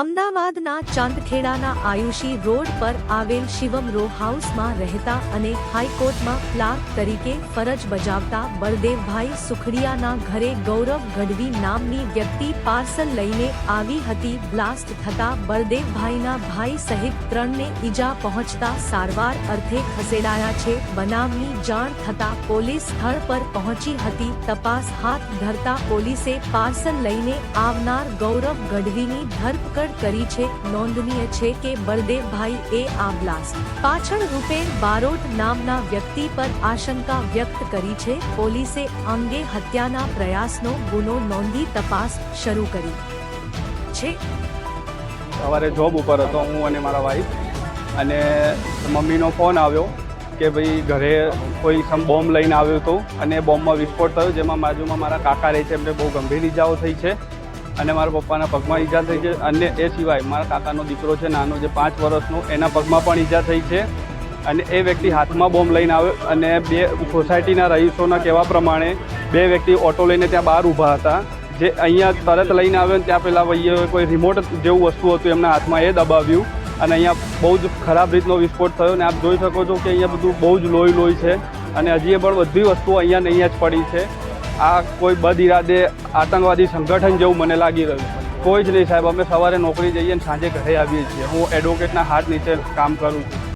અમદાવાદના ચાંદખેડાના આયુષી રોડ પર આવેલ શિવમ રો હાઉસમાં રહેતા અને હાઈકોર્ટમાં ક્લાર્ક તરીકે ફરજ બજાવતા બળદેવભાઈ સુખડિયાના ઘરે ગૌરવ ગઢવી નામની વ્યક્તિ પાર્સલ લઈને આવી હતી. બ્લાસ્ટ થતા બળદેવભાઈના ભાઈ સહિત ત્રણને ઈજા પહોંચતા સારવાર અર્થે ખસેડાયા છે. બનાવની જાણ થતા પોલીસ સ્થળ પર પહોંચી હતી. તપાસ હાથ ધરતા પોલીસે પાર્સલ લઈને આવનાર ગૌરવ ગઢવીની ધરપકડ કરી છે. નોંધનીય છે કે બળદેવભાઈ એ આ બ્લાસ્ટ. પાછળ રૂપેર બારોટ નામના વ્યક્તિ પર આશંકા વ્યક્ત કરી છે. પોલીસે અંગે હત્યાના પ્રયાસનો ગુનો નોંધી તપાસ શરૂ કરી છે. સવારે જોબ ઉપર હતો હું અને મારા વાઈફ અને મમ્મીનો ફોન આવ્યો કે ભાઈ ઘરે કોઈ સમ બોમ્બ લઈને આવ્યો હતો અને બોમ્બમાં વિસ્ફોટ થયો, જેમાં બાજુમાં મારા કાકા રહે છે. એમને બહુ ગંભીર ઈજાઓ થઈ છે. અને મારા પપ્પાના પગમાં ઈજા થઈ છે. અને એ સિવાય મારા કાકાનો દીકરો છે, નાનો જે પાંચ વર્ષનો, એના પગમાં પણ ઈજા થઈ છે. અને એ વ્યક્તિ હાથમાં બોમ્બ લઈને આવ્યો અને બે સોસાયટીના રહીશોના કહેવા પ્રમાણે બે વ્યક્તિ ઓટો લઈને ત્યાં બહાર ઊભા હતા. જે અહીંયા તરત લઈને આવ્યો ને ત્યાં પહેલાં ભાઈએ કોઈ રિમોટ જેવું વસ્તુ હતું એમના હાથમાં એ દબાવ્યું. અને અહીંયા બહુ જ ખરાબ રીતનો વિસ્ફોટ થયો ને આપ જોઈ શકો છો કે અહીંયા બધું બહુ જ લોહી લોહી છે. અને હજી પણ બધી વસ્તુઓ અહીંયા ને અહીંયા જ પડી છે. આ કોઈ બદ ઇરાદે આતંકવાદી સંગઠન જેવું મને લાગી રહ્યું કોઈ જ નહીં સાહેબ, અમે સવારે નોકરી જઈએ ને સાંજે ઘરે આવીએ છીએ. હું એડવોકેટના હાથ નીચે કામ કરું છું.